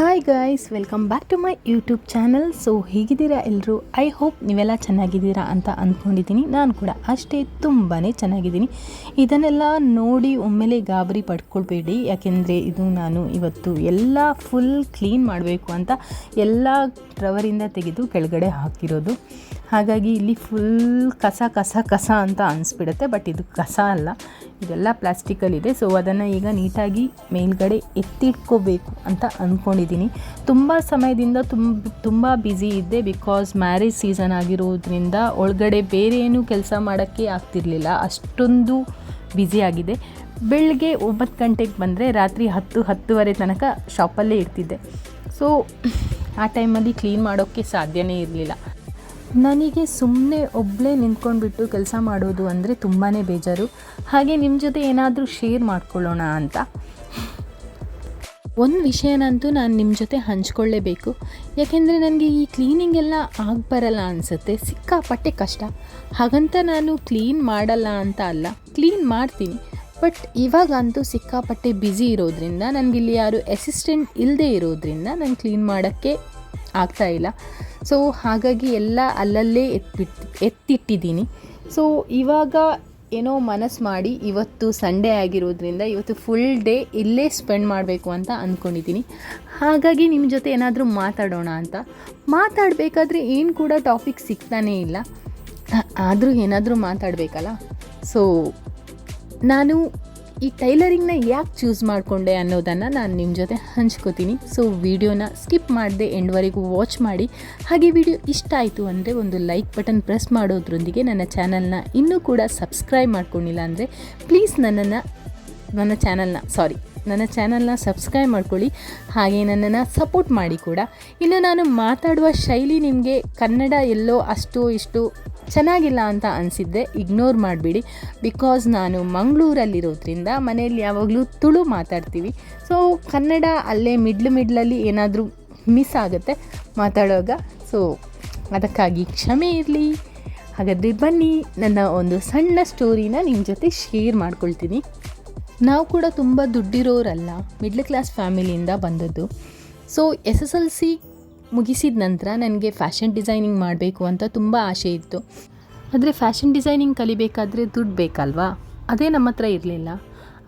Hi guys welcome back to my YouTube channel so ಹೇಗಿದ್ದೀರಾ ಎಲ್ಲರೂ I hope ನೀವೆಲ್ಲ ಚೆನ್ನಾಗಿದ್ದೀರಾ ಅಂತ ಅಂದ್ಕೊಂಡಿದ್ದೀನಿ ನಾನು ಕೂಡ ಅಷ್ಟೇ ತುಂಬಾ ಚೆನ್ನಾಗಿದ್ದೀನಿ. ಇದನ್ನೆಲ್ಲ ನೋಡಿ ಒಮ್ಮೆಲೆ ಗಾಬರಿ ಪಡ್ಕೊಳ್ಬೇಡಿ. ಯಾಕೆಂದರೆ ಇದು ನಾನು ಇವತ್ತು ಎಲ್ಲ ಫುಲ್ ಕ್ಲೀನ್ ಮಾಡಬೇಕು ಅಂತ ಎಲ್ಲ ಡ್ರವರಿಂದ ತೆಗೆದು ಕೆಳಗಡೆ ಹಾಕಿರೋದು. ಹಾಗಾಗಿ ಇಲ್ಲಿ ಫುಲ್ ಕಸ ಕಸ ಕಸ ಅಂತ ಅನಿಸ್ಬಿಡುತ್ತೆ ಬಟ್ ಇದು ಕಸ ಅಲ್ಲ. ಇದೆಲ್ಲ ಪ್ಲಾಸ್ಟಿಕಲ್ಲಿದೆ ಸೊ ಅದನ್ನು ಈಗ ನೀಟಾಗಿ ಮೇಲ್ಗಡೆ ಎತ್ತಿಟ್ಕೋಬೇಕು ಅಂತ ಅಂದ್ಕೊಂಡಿದ್ದೀನಿ ತುಂಬ ಸಮಯದಿಂದ ತುಂಬ ತುಂಬ ಬ್ಯುಸಿ ಇದ್ದೆ ಬಿಕಾಸ್ ಮ್ಯಾರೇಜ್ ಸೀಸನ್ ಆಗಿರೋದ್ರಿಂದ ಒಳಗಡೆ ಬೇರೆ ಏನು ಕೆಲಸ ಮಾಡೋಕ್ಕೆ ಆಗ್ತಿರ್ಲಿಲ್ಲ. ಅಷ್ಟೊಂದು ಬ್ಯುಸಿ ಆಗಿದೆ. ಬೆಳಗ್ಗೆ ಒಂಬತ್ತು ಗಂಟೆಗೆ ಬಂದರೆ ರಾತ್ರಿ ಹತ್ತು, ಹತ್ತುವರೆ ತನಕ ಶಾಪಲ್ಲೇ ಇರ್ತಿದ್ದೆ. ಸೊ ಆ ಟೈಮಲ್ಲಿ ಕ್ಲೀನ್ ಮಾಡೋಕ್ಕೆ ಸಾಧ್ಯವೇ ಇರಲಿಲ್ಲ. ನನಗೆ ಸುಮ್ಮನೆ ಒಬ್ಬಳೇ ನಿಂತ್ಕೊಂಡ್ಬಿಟ್ಟು ಕೆಲಸ ಮಾಡೋದು ಅಂದರೆ ತುಂಬಾ ಬೇಜಾರು. ಹಾಗೆ ನಿಮ್ಮ ಜೊತೆ ಏನಾದರೂ ಶೇರ್ ಮಾಡ್ಕೊಳ್ಳೋಣ ಅಂತ. ಒಂದು ವಿಷಯನಂತೂ ನಾನು ನಿಮ್ಮ ಜೊತೆ ಹಂಚ್ಕೊಳ್ಳೇಬೇಕು. ಯಾಕೆಂದರೆ ನನಗೆ ಈ ಕ್ಲೀನಿಂಗ್ ಎಲ್ಲ ಬರಲ್ಲ ಅನಿಸುತ್ತೆ. ಸಿಕ್ಕಾಪಟ್ಟೆ ಕಷ್ಟ. ಹಾಗಂತ ನಾನು ಕ್ಲೀನ್ ಮಾಡಲ್ಲ ಅಂತ ಅಲ್ಲ. ಕ್ಲೀನ್ ಮಾಡ್ತೀನಿ. ಬಟ್ ಇವಾಗಂತೂ ಸಿಕ್ಕಾಪಟ್ಟೆ ಬ್ಯುಸಿ ಇರೋದ್ರಿಂದ ನನಗಿಲ್ಲಿ ಯಾರು ಅಸಿಸ್ಟೆಂಟ್ ಇಲ್ಲದೆ ಇರೋದ್ರಿಂದ ನಾನು ಕ್ಲೀನ್ ಮಾಡೋಕ್ಕೆ ಆಗ್ತಾ ಇಲ್ಲ. ಸೊ ಹಾಗಾಗಿ ಎಲ್ಲ ಅಲ್ಲಲ್ಲೇ ಎತ್ತಿಟ್ಟು ಎತ್ತಿಟ್ಟಿದ್ದೀನಿ. ಸೊ ಇವಾಗ ಏನೋ ಮನಸ್ಸು ಮಾಡಿ ಇವತ್ತು ಸಂಡೇ ಆಗಿರೋದ್ರಿಂದ ಇವತ್ತು ಫುಲ್ ಡೇ ಇಲ್ಲೇ ಸ್ಪೆಂಡ್ ಮಾಡಬೇಕು ಅಂತ ಅಂದ್ಕೊಂಡಿದ್ದೀನಿ ಹಾಗಾಗಿ ನಿಮ್ಮ ಜೊತೆ ಏನಾದರೂ ಮಾತಾಡೋಣ ಅಂತ. ಮಾತಾಡಬೇಕಾದ್ರೆ ಏನು ಕೂಡ ಟಾಪಿಕ್ ಸಿಗ್ತಾನೇ ಇಲ್ಲ. ಆದರೂ ಏನಾದರೂ ಮಾತಾಡಬೇಕಲ್ಲ? ಸೊ ನಾನು ಈ ಟೈಲರಿಂಗ್ನ ಯಾಕೆ ಚೂಸ್ ಮಾಡಿಕೊಂಡೆ ಅನ್ನೋದನ್ನು ನಾನು ನಿಮ್ಮ ಜೊತೆ ಹಂಚ್ಕೋತೀನಿ. ಸೊ ವಿಡಿಯೋನ ಸ್ಕಿಪ್ ಮಾಡದೆ ಎಂಡ್ವರೆಗೂ ವಾಚ್ ಮಾಡಿ. ಹಾಗೆ ವಿಡಿಯೋ ಇಷ್ಟ ಆಯಿತು ಅಂದರೆ ಒಂದು ಲೈಕ್ ಬಟನ್ ಪ್ರೆಸ್ ಮಾಡೋದ್ರೊಂದಿಗೆ ನನ್ನ ಚಾನಲ್ನ ಇನ್ನೂ ಕೂಡ ಸಬ್ಸ್ಕ್ರೈಬ್ ಮಾಡ್ಕೊಂಡಿಲ್ಲ ಅಂದರೆ ಪ್ಲೀಸ್ ನನ್ನನ್ನು, ನನ್ನ ಚಾನಲ್ನ ಸಾರಿ ನನ್ನ ಚಾನಲ್ನ ಸಬ್ಸ್ಕ್ರೈಬ್ ಮಾಡ್ಕೊಳ್ಳಿ. ಹಾಗೆ ನನ್ನನ್ನು ಸಪೋರ್ಟ್ ಮಾಡಿ ಕೂಡ. ಇನ್ನು ನಾನು ಮಾತಾಡುವ ಶೈಲಿ ನಿಮಗೆ ಕನ್ನಡ ಎಲ್ಲೋ ಅಷ್ಟು ಇಷ್ಟು ಚೆನ್ನಾಗಿಲ್ಲ ಅಂತ ಅನಿಸಿದ್ದೆ ಇಗ್ನೋರ್ ಮಾಡಿಬಿಡಿ. ಬಿಕಾಸ್ ನಾನು ಮಂಗಳೂರಲ್ಲಿರೋದ್ರಿಂದ ಮನೆಯಲ್ಲಿ ಯಾವಾಗಲೂ ತುಳು ಮಾತಾಡ್ತೀವಿ. ಸೊ ಕನ್ನಡ ಅಲ್ಲೇ ಮಿಡ್ಲ್ ಮಿಡ್ಲಲ್ಲಿ ಏನಾದರೂ ಮಿಸ್ ಆಗುತ್ತೆ ಮಾತಾಡುವಾಗ. ಸೊ ಅದಕ್ಕಾಗಿ ಕ್ಷಮೆ ಇರಲಿ. ಹಾಗಾದರೆ ಬನ್ನಿ, ನನ್ನ ಒಂದು ಸಣ್ಣ ಸ್ಟೋರಿನ ನಿಮ್ಮ ಜೊತೆ ಶೇರ್ ಮಾಡ್ಕೊಳ್ತೀನಿ. ನಾವು ಕೂಡ ತುಂಬ ದುಡ್ಡಿರೋರಲ್ಲ ಮಿಡ್ಲ್ ಕ್ಲಾಸ್ ಫ್ಯಾಮಿಲಿಯಿಂದ ಬಂದದ್ದು. So S S L C ಮುಗಿಸಿದ ನಂತರ ನನಗೆ ಫ್ಯಾಷನ್ ಡಿಸೈನಿಂಗ್ ಮಾಡಬೇಕು ಅಂತ ತುಂಬ ಆಸೆ ಇತ್ತು. ಆದರೆ ಫ್ಯಾಷನ್ ಡಿಸೈನಿಂಗ್ ಕಲಿಬೇಕಾದ್ರೆ ದುಡ್ಡು ಬೇಕಲ್ವಾ? ಅದೇ ನಮ್ಮ ಹತ್ರ ಇರಲಿಲ್ಲ.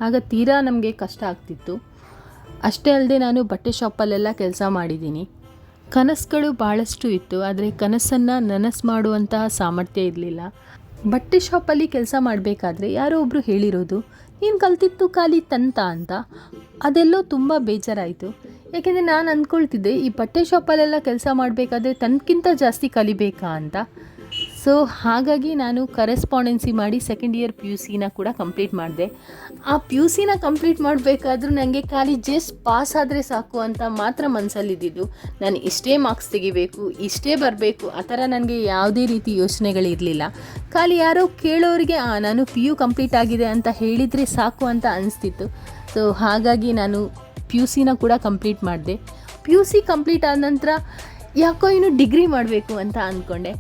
ಆಗ ತೀರಾ ನಮಗೆ ಕಷ್ಟ ಆಗ್ತಿತ್ತು. ಅಷ್ಟೇ ಅಲ್ಲದೆ ನಾನು ಬಟ್ಟೆ ಶಾಪಲ್ಲೆಲ್ಲ ಕೆಲಸ ಮಾಡಿದ್ದೀನಿ. ಕನಸುಗಳು ಭಾಳಷ್ಟು ಇತ್ತು, ಆದರೆ ಕನಸನ್ನು ನನಸು ಮಾಡುವಂತಹ ಸಾಮರ್ಥ್ಯ ಇರಲಿಲ್ಲ. ಬಟ್ಟೆ ಶಾಪಲ್ಲಿ ಕೆಲಸ ಮಾಡಬೇಕಾದ್ರೆ ಯಾರೋ ಒಬ್ಬರು ಹೇಳಿರೋದು, ನೀನು ಕಲ್ತಿತ್ತು ಖಾಲಿ ತಂತ ಅಂತ. ಅದೆಲ್ಲೋ ತುಂಬ ಬೇಜಾರಾಯಿತು. ಯಾಕೆಂದರೆ ನಾನು ಅಂದ್ಕೊಳ್ತಿದ್ದೆ ಈ ಬಟ್ಟೆ ಶಾಪಲ್ಲೆಲ್ಲ ಕೆಲಸ ಮಾಡಬೇಕಾದ್ರೆ ತನಕ್ಕಿಂತ ಜಾಸ್ತಿ ಕಲಿಬೇಕಾ ಅಂತ. ಸೊ ಹಾಗಾಗಿ ನಾನು ಕರೆಸ್ಪಾಂಡೆನ್ಸಿ ಮಾಡಿ ಸೆಕೆಂಡ್ ಇಯರ್ ಪಿ ಯು ಸಿನ ಕೂಡ ಕಂಪ್ಲೀಟ್ ಮಾಡಿದೆ. ಆ ಪಿ ಯು ಸಿನ ಕಂಪ್ಲೀಟ್ ಮಾಡಬೇಕಾದ್ರೂ ನನಗೆ ಖಾಲಿ ಜಸ್ಟ್ ಪಾಸ್ ಆದರೆ ಸಾಕು ಅಂತ ಮಾತ್ರ ಮನಸ್ಸಲ್ಲಿದ್ದಿದ್ದು ನಾನು ಇಷ್ಟೇ ಮಾರ್ಕ್ಸ್ ತೆಗಿಬೇಕು, ಇಷ್ಟೇ ಬರಬೇಕು, ಆ ಥರ ನನಗೆ ಯಾವುದೇ ರೀತಿ ಯೋಚನೆಗಳಿರಲಿಲ್ಲ ಖಾಲಿ ಯಾರೋ ಕೇಳೋರಿಗೆ, ಆ, ನಾನು ಪಿ ಯು ಕಂಪ್ಲೀಟ್ ಆಗಿದೆ ಅಂತ ಹೇಳಿದರೆ ಸಾಕು ಅಂತ ಅನಿಸ್ತಿತ್ತು. ಸೊ ಹಾಗಾಗಿ ನಾನು ಪಿ ಯು ಸಿನ ಕೂಡ ಕಂಪ್ಲೀಟ್ ಮಾಡಿದೆ. ಪಿ ಯು ಸಿ ಕಂಪ್ಲೀಟ್ ಆದ ನಂತರ ಯಾಕೋ ಇನ್ನು ಡಿಗ್ರಿ ಮಾಡಬೇಕು ಅಂತ ಅಂದ್ಕೊಂಡೆ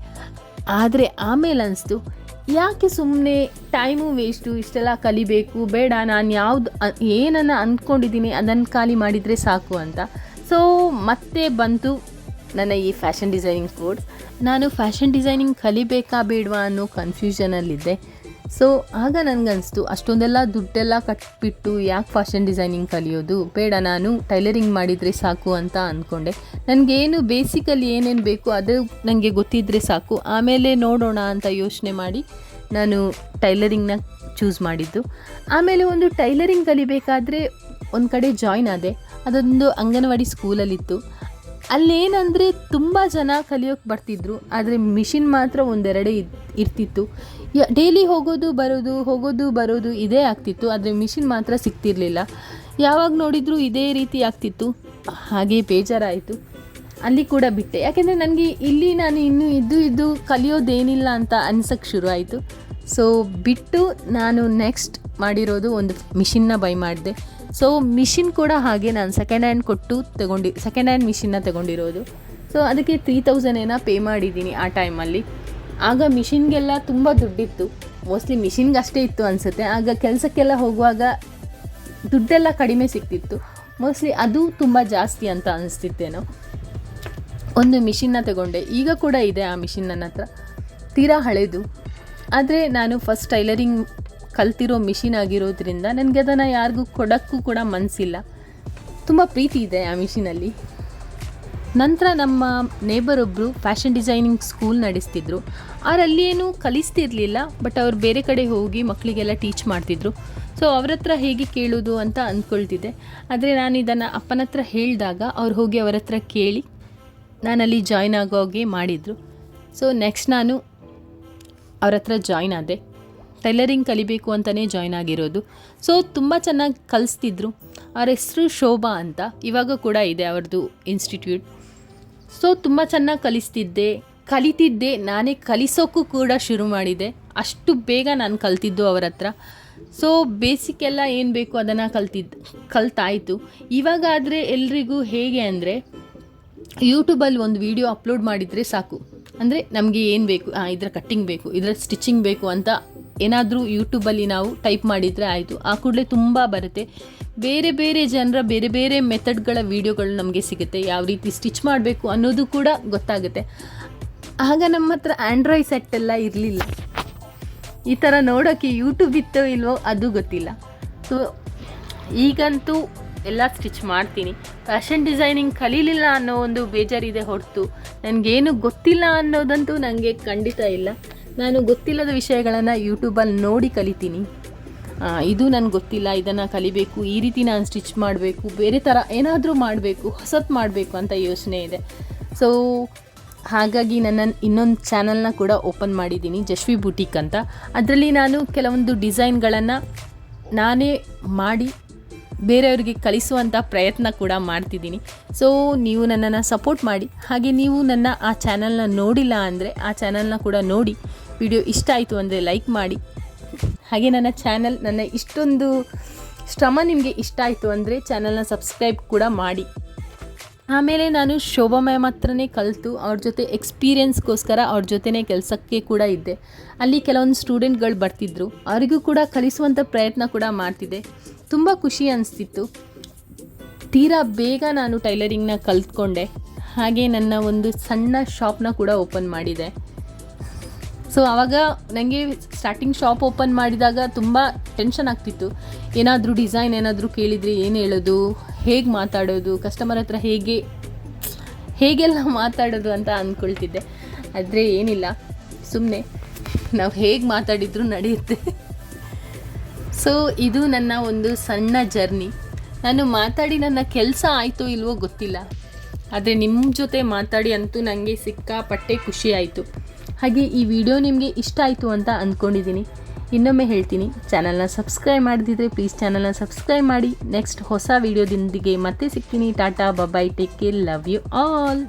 ಆದರೆ ಆಮೇಲೆ ಅನಿಸ್ತು, ಯಾಕೆ ಸುಮ್ಮನೆ ಟೈಮು ವೇಸ್ಟು ಇಷ್ಟೆಲ್ಲ ಕಲಿಬೇಕು, ಬೇಡ, ನಾನು ಯಾವುದು ಏನನ್ನು ಅಂದ್ಕೊಂಡಿದ್ದೀನಿ ಅದನ್ನು ಖಾಲಿ ಮಾಡಿದರೆ ಸಾಕು ಅಂತ. ಸೊ ಮತ್ತೆ ಬಂತು ನನ್ನ ಈ ಫ್ಯಾಷನ್ ಡಿಸೈನಿಂಗ್ ಕೋರ್ಸ್ ನಾನು ಫ್ಯಾಷನ್ ಡಿಸೈನಿಂಗ್ ಕಲಿಬೇಕಾ ಬೇಡವಾ ಅನ್ನೋ ಕನ್ಫ್ಯೂಷನಲ್ಲಿದ್ದೆ ಸೊ ಆಗ ನನಗನ್ನಿಸ್ತು ಅಷ್ಟೊಂದೆಲ್ಲ ದುಡ್ಡೆಲ್ಲ ಕಟ್ಬಿಟ್ಟು ಯಾಕೆ ಫ್ಯಾಷನ್ ಡಿಸೈನಿಂಗ್ ಕಲಿಯೋದು? ಬೇಡ, ನಾನು ಟೈಲರಿಂಗ್ ಮಾಡಿದರೆ ಸಾಕು ಅಂತ ಅಂದ್ಕೊಂಡೆ ನನಗೇನು ಬೇಸಿಕಲಿ ಏನೇನು ಬೇಕು ಅದು ನನಗೆ ಗೊತ್ತಿದ್ದರೆ ಸಾಕು. ಆಮೇಲೆ ನೋಡೋಣ ಅಂತ ಯೋಚನೆ ಮಾಡಿ ನಾನು ಟೈಲರಿಂಗ್ನ ಚೂಸ್ ಮಾಡಿದ್ದು. ಆಮೇಲೆ ಒಂದು ಟೈಲರಿಂಗ್ ಕಲಿಬೇಕಾದ್ರೆ ಒಂದು ಕಡೆ ಜಾಯ್ನ್ ಆದೆ. ಅದೊಂದು ಅಂಗನವಾಡಿ ಸ್ಕೂಲಲ್ಲಿತ್ತು ಅಲ್ಲೇನಂದರೆ ತುಂಬ ಜನ ಕಲಿಯೋಕ್ಕೆ ಬರ್ತಿದ್ರು, ಆದರೆ ಮಿಷಿನ್ ಮಾತ್ರ ಒಂದೆರಡೇ ಇರ್ತಿತ್ತು. ಡೈಲಿ ಹೋಗೋದು ಬರೋದು ಹೋಗೋದು ಬರೋದು ಇದೇ ಆಗ್ತಿತ್ತು, ಆದರೆ ಮಿಷಿನ್ ಮಾತ್ರ ಸಿಗ್ತಿರಲಿಲ್ಲ. ಯಾವಾಗ ನೋಡಿದರೂ ಇದೇ ರೀತಿ ಆಗ್ತಿತ್ತು. ಹಾಗೆ ಬೇಜಾರಾಯಿತು. ಅಲ್ಲಿ ಕೂಡ ಬಿಟ್ಟೆ. ಯಾಕೆಂದರೆ ನನಗೆ ಇಲ್ಲಿ ನಾನು ಇನ್ನೂ ಇದ್ದು ಇದ್ದು ಕಲಿಯೋದೇನಿಲ್ಲ ಅಂತ ಅನ್ಸಕ್ಕೆ ಶುರು ಆಯಿತು ಸೊ ಬಿಟ್ಟು ನಾನು ನೆಕ್ಸ್ಟ್ ಮಾಡಿರೋದು ಒಂದು ಮಿಷಿನ್ನ ಬೈ ಮಾಡಿದೆ. ಸೊ ಮಿಷಿನ್ ಕೂಡ ಹಾಗೆ ನಾನು ಸೆಕೆಂಡ್ ಹ್ಯಾಂಡ್ ಕೊಟ್ಟು ತಗೊಂಡು ಸೆಕೆಂಡ್ ಹ್ಯಾಂಡ್ ಮಿಷಿನ್ನ ತಗೊಂಡಿರೋದು. ಸೊ ಅದಕ್ಕೆ ತ್ರೀ ತೌಸಂಡ್ ಏನೋ ಪೇ ಮಾಡಿದ್ದೀನಿ ಆ ಟೈಮಲ್ಲಿ ಆಗ ಮಿಷಿನ್ಗೆಲ್ಲ ತುಂಬ ದುಡ್ಡಿತ್ತು. ಮೋಸ್ಟ್ಲಿ ಮಿಷಿನ್ಗೆ ಅಷ್ಟೇ ಇತ್ತು ಅನಿಸುತ್ತೆ. ಆಗ ಕೆಲಸಕ್ಕೆಲ್ಲ ಹೋಗುವಾಗ ದುಡ್ಡೆಲ್ಲ ಕಡಿಮೆ ಸಿಗ್ತಿತ್ತು. ಮೋಸ್ಟ್ಲಿ ಅದು ತುಂಬ ಜಾಸ್ತಿ ಅಂತ ಅನಿಸ್ತಿತ್ತೇನೋ. ಒಂದು ಮಿಷಿನ್ನ ತಗೊಂಡೆ. ಈಗ ಕೂಡ ಇದೆ ಆ ಮಿಷಿನ್ ನನ್ನ ಹತ್ರ. ತೀರಾ ಹಳೆಯದು ಆದರೆ ನಾನು ಫಸ್ಟ್ ಟೈಲರಿಂಗ್ ಕಲ್ತಿರೋ ಮಿಷಿನ್ ಆಗಿರೋದ್ರಿಂದ ನನಗೆ ಅದನ್ನು ಯಾರಿಗೂ ಕೊಡೋಕ್ಕೂ ಕೂಡ ಮನಸ್ಸಿಲ್ಲ ತುಂಬ ಪ್ರೀತಿ ಇದೆ ಆ ಮಿಷಿನಲ್ಲಿ. ನಂತರ ನಮ್ಮ ನೇಬರ್ ಒಬ್ಬರು ಫ್ಯಾಷನ್ ಡಿಸೈನಿಂಗ್ ಸ್ಕೂಲ್ ನಡೆಸ್ತಿದ್ರು. ಅವರಲ್ಲಿ ಏನು ಕಲಿಸ್ತಿರ್ಲಿಲ್ಲ, ಬಟ್ ಅವ್ರು ಬೇರೆ ಕಡೆ ಹೋಗಿ ಮಕ್ಕಳಿಗೆಲ್ಲ ಟೀಚ್ ಮಾಡ್ತಿದ್ರು. ಸೊ ಅವ್ರ ಹತ್ರ ಹೇಗೆ ಕೇಳೋದು ಅಂತ ಅಂದ್ಕೊಳ್ತಿದ್ದೆ ಆದರೆ ನಾನು ಇದನ್ನು ಅಪ್ಪನ ಹತ್ರ ಹೇಳಿದಾಗ ಅವ್ರು ಹೋಗಿ ಅವರ ಹತ್ರ ಕೇಳಿ ನಾನಲ್ಲಿ ಜಾಯ್ನ್ ಆಗೋಗೆ ಮಾಡಿದರು. ಸೊ ನೆಕ್ಸ್ಟ್ ನಾನು ಅವ್ರ ಹತ್ರ ಜಾಯ್ನ್ ಆದೆ. ಟೈಲರಿಂಗ್ ಕಲಿಬೇಕು ಅಂತಲೇ ಜಾಯ್ನ್ ಆಗಿರೋದು. ಸೊ ತುಂಬ ಚೆನ್ನಾಗಿ ಕಲಿಸ್ತಿದ್ರು. ಅವ್ರ ಹೆಸರು ಶೋಭಾ ಅಂತ. ಇವಾಗ ಕೂಡ ಇದೆ ಅವ್ರದ್ದು ಇನ್ಸ್ಟಿಟ್ಯೂಟ್. ಸೊ ತುಂಬ ಚೆನ್ನಾಗಿ ಕಲಿಸ್ತಿದ್ದೆ. ಕಲಿತಿದ್ದೆ. ನಾನೇ ಕಲಿಸೋಕ್ಕೂ ಕೂಡ ಶುರು ಮಾಡಿದೆ. ಅಷ್ಟು ಬೇಗ ನಾನು ಕಲ್ತಿದ್ದು ಅವರ ಹತ್ರ. ಸೊ ಬೇಸಿಕ್ ಎಲ್ಲ ಏನು ಬೇಕು ಅದನ್ನು ಕಲ್ತಿದ್ದು ಕಲ್ತಾಯಿತು. ಇವಾಗ ಆದರೆ ಎಲ್ರಿಗೂ ಹೇಗೆ ಅಂದರೆ ಯೂಟ್ಯೂಬಲ್ಲಿ ಒಂದು ವಿಡಿಯೋ ಅಪ್ಲೋಡ್ ಮಾಡಿದರೆ ಸಾಕು. ಅಂದರೆ ನಮಗೆ ಏನು ಬೇಕು? ಇದರ ಕಟ್ಟಿಂಗ್ ಬೇಕು, ಇದರ ಸ್ಟಿಚಿಂಗ್ ಬೇಕು ಅಂತ ಏನಾದರೂ ಯೂಟ್ಯೂಬಲ್ಲಿ ನಾವು ಟೈಪ್ ಮಾಡಿದರೆ ಆಯಿತು. ಆ ಕೂಡಲೇ ತುಂಬ ಬರುತ್ತೆ. ಬೇರೆ ಬೇರೆ ಜನರ ಬೇರೆ ಬೇರೆ ಮೆಥಡ್ಗಳ ವೀಡಿಯೋಗಳು ನಮಗೆ ಸಿಗುತ್ತೆ. ಯಾವ ರೀತಿ ಸ್ಟಿಚ್ ಮಾಡಬೇಕು ಅನ್ನೋದು ಕೂಡ ಗೊತ್ತಾಗುತ್ತೆ. ಆಗ ನಮ್ಮ ಹತ್ರ ಆ್ಯಂಡ್ರಾಯ್ಡ್ ಸೆಟ್ ಎಲ್ಲ ಇರಲಿಲ್ಲ. ಈ ಥರ ನೋಡೋಕ್ಕೆ ಯೂಟ್ಯೂಬ್ ಇತ್ತೋ ಇಲ್ವೋ ಅದು ಗೊತ್ತಿಲ್ಲ. ಸೊ ಈಗಂತೂ ಎಲ್ಲ ಸ್ಟಿಚ್ ಮಾಡ್ತೀನಿ. ಫ್ಯಾಷನ್ ಡಿಸೈನಿಂಗ್ ಕಲೀಲಿಲ್ಲ ಅನ್ನೋ ಒಂದು ಬೇಜಾರಿದೆ ಹೊರತು. ನನಗೇನು ಗೊತ್ತಿಲ್ಲ ಅನ್ನೋದಂತೂ ನನಗೆ ಖಂಡಿತ ಇಲ್ಲ. ನಾನು ಗೊತ್ತಿಲ್ಲದ ವಿಷಯಗಳನ್ನು ಯೂಟ್ಯೂಬಲ್ಲಿ ನೋಡಿ ಕಲಿತೀನಿ. ಇದು ನನಗೆ ಗೊತ್ತಿಲ್ಲ, ಇದನ್ನು ಕಲಿಬೇಕು, ಈ ರೀತಿ ನಾನು ಸ್ಟಿಚ್ ಮಾಡಬೇಕು, ಬೇರೆ ಥರ ಏನಾದರೂ ಮಾಡಬೇಕು, ಹೊಸತ್ ಮಾಡಬೇಕು ಅಂತ ಯೋಚನೆ ಇದೆ. ಸೊ ಹಾಗಾಗಿ ನನ್ನ ಇನ್ನೊಂದು ಚಾನಲ್ನ ಕೂಡ ಓಪನ್ ಮಾಡಿದ್ದೀನಿ, ಜಶ್ವಿ ಬುಟೀಕ್ ಅಂತ. ಅದರಲ್ಲಿ ನಾನು ಕೆಲವೊಂದು ಡಿಸೈನ್ಗಳನ್ನು ನಾನೇ ಮಾಡಿ ಬೇರೆಯವರಿಗೆ ಕಲಿಸುವಂಥ ಪ್ರಯತ್ನ ಕೂಡ ಮಾಡ್ತಿದ್ದೀನಿ. ಸೊ ನೀವು ನನ್ನನ್ನು ಸಪೋರ್ಟ್ ಮಾಡಿ. ಹಾಗೆ ನೀವು ನನ್ನ ಆ ಚಾನಲ್ನ ನೋಡಿಲ್ಲ ಅಂದರೆ ಆ ಚಾನಲ್ನ ಕೂಡ ನೋಡಿ. ವಿಡಿಯೋ ಇಷ್ಟ ಆಯಿತು ಅಂದರೆ ಲೈಕ್ ಮಾಡಿ. ಹಾಗೆ ನನ್ನ ಚಾನಲ್ ನನ್ನ ಇಷ್ಟೊಂದು ಶ್ರಮ ನಿಮಗೆ ಇಷ್ಟ ಆಯಿತು ಅಂದರೆ ಚಾನಲ್ನ ಸಬ್ಸ್ಕ್ರೈಬ್ ಕೂಡ ಮಾಡಿ. ಆಮೇಲೆ ನಾನು ಶೋಭಾ ಮ್ಯಾಮ್ ಹತ್ರನೇ ಕಲಿತು, ಅವ್ರ ಜೊತೆ ಎಕ್ಸ್ಪೀರಿಯನ್ಸ್ಗೋಸ್ಕರ ಅವ್ರ ಜೊತೆನೇ ಕೆಲಸಕ್ಕೆ ಕೂಡ ಇದ್ದೆ. ಅಲ್ಲಿ ಕೆಲವೊಂದು ಸ್ಟೂಡೆಂಟ್ಗಳು ಬರ್ತಿದ್ರು. ಅವರಿಗೂ ಕೂಡ ಕಲಿಸುವಂಥ ಪ್ರಯತ್ನ ಕೂಡ ಮಾಡ್ತಿದ್ದೆ. ತುಂಬ ಖುಷಿ ಅನಿಸ್ತಿತ್ತು. ತೀರಾ ಬೇಗ ನಾನು ಟೈಲರಿಂಗ್ನ ಕಲ್ತ್ಕೊಂಡೆ. ಹಾಗೆ ನನ್ನ ಒಂದು ಸಣ್ಣ ಶಾಪ್ನ ಕೂಡ ಓಪನ್ ಮಾಡಿದೆ. ಸೊ ಆವಾಗ ನನಗೆ ಸ್ಟಾರ್ಟಿಂಗ್ ಶಾಪ್ ಓಪನ್ ಮಾಡಿದಾಗ ತುಂಬ ಟೆನ್ಷನ್ ಆಗ್ತಿತ್ತು. ಏನಾದರೂ ಡಿಸೈನ್ ಏನಾದರೂ ಕೇಳಿದರೆ ಏನು ಹೇಳೋದು? ಹೇಗೆ ಮಾತಾಡೋದು? ಕಸ್ಟಮರ್ ಹತ್ರ ಹೇಗೆ, ಹೇಗೆಲ್ಲ ಮಾತಾಡೋದು ಅಂತ ಅಂದ್ಕೊಳ್ತಿದ್ದೆ ಆದರೆ ಏನಿಲ್ಲ. ಸುಮ್ಮನೆ ನಾವು ಹೇಗೆ ಮಾತಾಡಿದ್ರು ನಡೆಯುತ್ತೆ. ಸೊ ಇದು ನನ್ನ ಒಂದು ಸಣ್ಣ ಜರ್ನಿ ನಾನು ಮಾತಾಡಿ ನನ್ನ ಕೆಲಸ ಆಯಿತು ಇಲ್ವೋ ಗೊತ್ತಿಲ್ಲ. ಆದರೆ ನಿಮ್ಮ ಜೊತೆ ಮಾತಾಡಿ ಅಂತೂ ನನಗೆ ಸಿಕ್ಕಾಪಟ್ಟೆ ಖುಷಿ ಆಯಿತು. ಹಾಗೆ ಈ ವಿಡಿಯೋ ನಿಮಗೆ ಇಷ್ಟ ಆಯಿತು ಅಂತ ಅಂದ್ಕೊಂಡಿದ್ದೀನಿ ಇನ್ನೊಮ್ಮೆ ಹೇಳ್ತೀನಿ, ಚಾನಲ್ನ ಸಬ್ಸ್ಕ್ರೈಬ್ ಮಾಡದಿದ್ದರೆ ಪ್ಲೀಸ್ ಚಾನಲ್ನ ಸಬ್ಸ್ಕ್ರೈಬ್ ಮಾಡಿ. ನೆಕ್ಸ್ಟ್ ಹೊಸ ವಿಡಿಯೋದೊಂದಿಗೆ ಮತ್ತೆ ಸಿಗ್ತೀನಿ. Tata bye bye take care love you all